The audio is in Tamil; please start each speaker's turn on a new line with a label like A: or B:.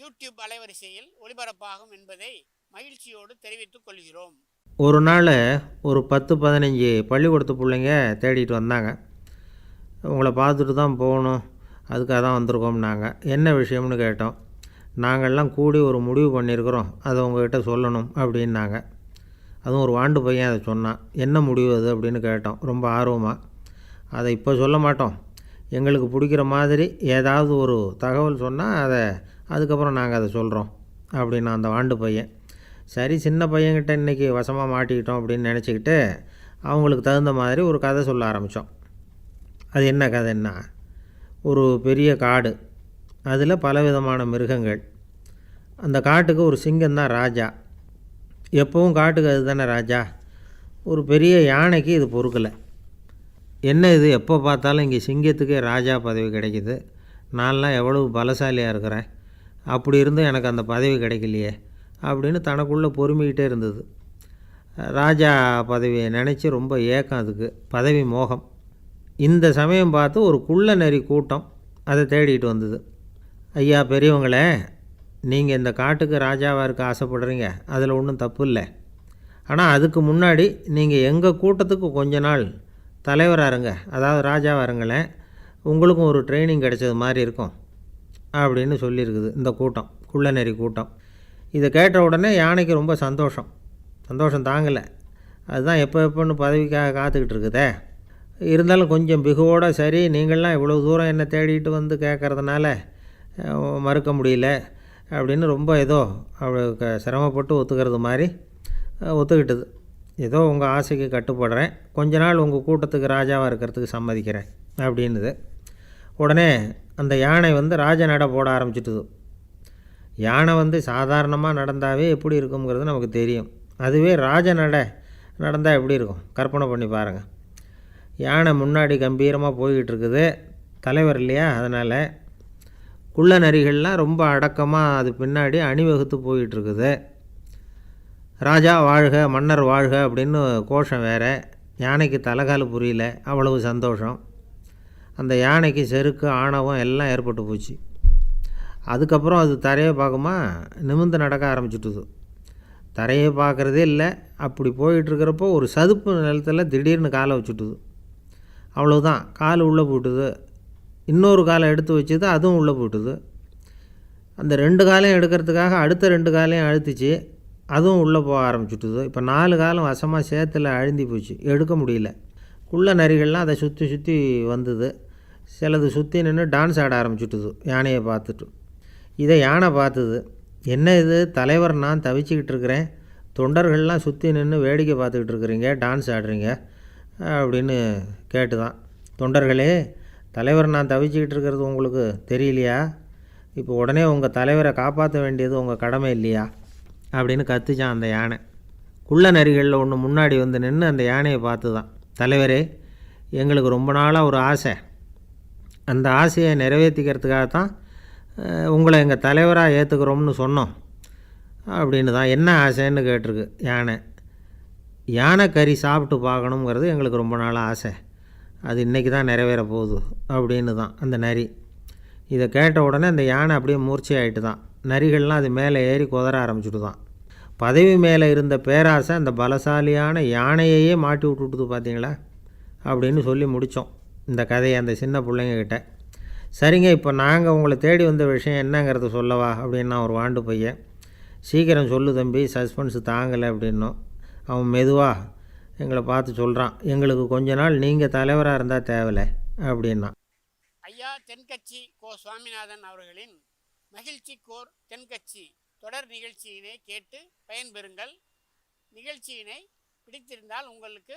A: யூடியூப் அலைவரிசையில் ஒளிபரப்பாகும் என்பதை மகிழ்ச்சியோடு தெரிவித்துக் கொள்கிறோம்.
B: ஒரு நாள் ஒரு பத்து பதினஞ்சு பள்ளிக்கூடத்து பிள்ளைங்க தேடிட்டு வந்தாங்க. உங்களை பார்த்துட்டு தான் போகணும் அதுக்காக தான் வந்திருக்கோம்னாங்க. என்ன விஷயம்னு கேட்டோம். நாங்கள்லாம் கூடி ஒரு முடிவு பண்ணியிருக்கிறோம். அதை உங்ககிட்ட சொல்லணும் அப்படின்னாங்க. அதுவும் ஒரு வாண்டு பையன் அதை சொன்னான். என்ன முடிவு அது அப்படின்னு கேட்டோம். ரொம்ப ஆர்வமாக அதை இப்போ சொல்ல மாட்டோம். எங்களுக்கு பிடிக்கிற மாதிரி ஏதாவது ஒரு தகவல் சொன்னால் அதை அதுக்கப்புறம் நாங்கள் அதை சொல்கிறோம் அப்படின்னா அந்த வாண்டு பையன். சரி சின்ன பையன்கிட்ட இன்றைக்கி வசமாக மாட்டிக்கிட்டோம் அப்படின்னு நினச்சிக்கிட்டு அவங்களுக்கு தகுந்த மாதிரி ஒரு கதை சொல்ல ஆரம்பித்தோம் அது என்ன கதைன்னா ஒரு பெரிய காடு அதில் பலவிதமான மிருகங்கள். அந்த காட்டுக்கு ஒரு சிங்கம் தான் ராஜா. எப்பவும் காட்டுக்கு அது தானே ராஜா. ஒரு பெரிய யானைக்கு இது பொறுக்கலை. என்ன இது எப்போ பார்த்தாலும் இங்கே சிங்கத்துக்கே ராஜா பதவி கிடைக்கிது. நான்லாம் எவ்வளவு பலசாலியாக இருக்கிறேன். அப்படி இருந்தும் எனக்கு அந்த பதவி கிடைக்கலையே அப்படின்னு தனக்குள்ளே பொறுமிக்கிட்டே இருந்தது. ராஜா பதவியை நினச்சி ரொம்ப ஏக்கம் அதுக்கு பதவி மோகம். இந்த சமயம் பார்த்து ஒரு குள்ள நெறி கூட்டம் அதை தேடிட்டு வந்தது. ஐயா பெரியவங்களே நீங்கள் இந்த காட்டுக்கு ராஜாவாக இருக்க ஆசைப்படுறீங்க அதில் ஒன்றும் தப்பு இல்லை. ஆனால் அதுக்கு முன்னாடி நீங்கள் எங்கள் கூட்டத்துக்கு கொஞ்ச நாள் தலைவராக இருங்க அதாவது ராஜாவாக இருங்களேன். உங்களுக்கும் ஒரு ட்ரைனிங் கிடைச்சது மாதிரி இருக்கும். அப்படின்னு சொல்லியிருக்குது. இந்த கூட்டம் குள்ளநெறி கூட்டம். இதை கேட்ட உடனே யானைக்கு ரொம்ப சந்தோஷம். சந்தோஷம் தாங்கலை. அதுதான் எப்போ எப்போன்னு பதவிக்காக காத்துக்கிட்டு இருக்குதே. இருந்தாலும் கொஞ்சம் பிகுவோட சரி நீங்கள்லாம் இவ்வளோ தூரம் என்னை தேடிட்டு வந்து கேட்குறதுனால மறுக்க முடியல அப்படின்னு ரொம்ப ஏதோ அவளுக்கு சிரமப்பட்டு ஒத்துக்கிறது மாதிரி ஒத்துக்கிட்டது. ஏதோ உங்கள் ஆசைக்கு கட்டுப்படுறேன். கொஞ்ச நாள் உங்கள் கூட்டத்துக்கு ராஜாவாக இருக்கிறதுக்கு சம்மதிக்கிறேன் அப்படின்னுது. உடனே அந்த யானை வந்து ராஜ நட போட ஆரம்பிச்சிட்டுது. யானை வந்து சாதாரணமாக நடந்தாவே எப்படி இருக்குங்கிறது நமக்கு தெரியும். அதுவே ராஜ நட நடந்தால் எப்படி இருக்கும்? கற்பனை பண்ணி பாருங்கள் யானை முன்னாடி கம்பீரமாக போய்கிட்டு இருக்குது தலைவர் இல்லையா? அதனால் குள்ள நரிகள்லாம் ரொம்ப அடக்கமாக அது பின்னாடி அணிவகுத்து போயிட்டுருக்குது. ராஜா வாழ்க மன்னர் வாழ்க அப்படின்னு கோஷம் வேறு. யானைக்கு தலைகால் புரியல. அவ்வளவு சந்தோஷம். அந்த யானைக்கு செருக்கு ஆணவம் எல்லாம் ஏற்பட்டு போச்சு. அதுக்கப்புறம் அது தரையை பார்க்குமா நிமிர்ந்து நடக்க ஆரம்பிச்சுட்டுது. தரையை பார்க்குறதே இல்லை அப்படி போயிட்டுருக்கிறப்போ ஒரு சதுப்பு நிலத்தில் திடீர்னு காலை வச்சுட்டுது. அவ்வளோதான் கால் உள்ளே போட்டுது இன்னொரு காலை எடுத்து வச்சுது அதுவும் உள்ளே போட்டுது அந்த ரெண்டு காலையும் எடுக்கிறதுக்காக அடுத்த ரெண்டு காலையும் அழுத்துச்சு அதுவும் உள்ளே போக ஆரம்பிச்சுட்டுது. இப்போ நாலு காலம் வசமாக சேத்தில் அழுந்தி போச்சு எடுக்க முடியல. குள்ள நரிகள்லாம் அதை சுற்றி சுற்றி வந்தது. சிலது சுற்றி நின்று டான்ஸ் ஆட ஆரம்பிச்சுட்டுது யானையை பார்த்துட்டு. இதை யானை பார்த்துது என்ன இது தலைவர் நான் தவிச்சிக்கிட்டு இருக்கிறேன் தொண்டர்கள்லாம் சுற்றி நின்று வேடிக்கை பார்த்துக்கிட்டு இருக்கிறீங்க டான்ஸ் ஆடுறீங்க அப்படின்னு கேட்டு தான் தொண்டர்களே தலைவர் நான் தவிச்சிக்கிட்டு இருக்கிறது உங்களுக்கு தெரியலையா? இப்போ உடனே உங்கள் தலைவரை காப்பாற்ற வேண்டியது உங்கள் கடமை இல்லையா? அப்படின்னு கத்துச்சான் அந்த யானை. குள்ள நரிகளில் ஒன்று முன்னாடி வந்து நின்று அந்த யானையை பார்த்து தான் தலைவரே எங்களுக்கு ரொம்ப நாளாக ஒரு ஆசை அந்த ஆசையை நிறைவேற்றிக்கிறதுக்காக தான் உங்களை எங்கள் தலைவராக ஏற்றுக்கிறோம்னு சொன்னோம். அப்படின்னு தான் என்ன ஆசைன்னு கேட்டிருக்கு யானை. யானை கறி சாப்பிட்டு பார்க்கணுங்கிறது எங்களுக்கு ரொம்ப நாள் ஆசை. அது இன்றைக்கி தான் நிறைவேற போகுது அப்படின்னு தான் அந்த நரி. இதை கேட்ட உடனே அந்த யானை அப்படியே மூர்ச்சி ஆகிட்டு தான். நரிகள்லாம் அது மேலே ஏறி குதற ஆரம்பிச்சுட்டு தான். பதவி மேலே இருந்த பேராசை அந்த பலசாலியான யானையையே மாட்டி விட்டுட்டுது பார்த்தீங்களா? அப்படின்னு சொல்லி முடித்தோம். இந்த கதையை அந்த சின்ன பிள்ளைங்கக்கிட்ட சரிங்க இப்போ நாங்கள் உங்களை தேடி வந்த விஷயம் என்னங்கிறத சொல்லவா அப்படின்னா ஒரு வாண்டு பையன் சீக்கிரம் சொல்லு தம்பி சஸ்பென்ஸ் தாங்கலை அப்படின்னோம். அவன் மெதுவாக எங்களை பார்த்து சொல்கிறான் எங்களுக்கு கொஞ்ச நாள் நீங்கள் தலைவராக இருந்தால் தேவலை அப்படின்னா.
A: ஐயா தென்கட்சி கோ சுவாமிநாதன் அவர்களின் மகிழ்ச்சி கோர் தென்கட்சி தொடர் நிகழ்ச்சியினை கேட்டு பயன்பெறுங்கள். நிகழ்ச்சியினை பிடித்திருந்தால் உங்களுக்கு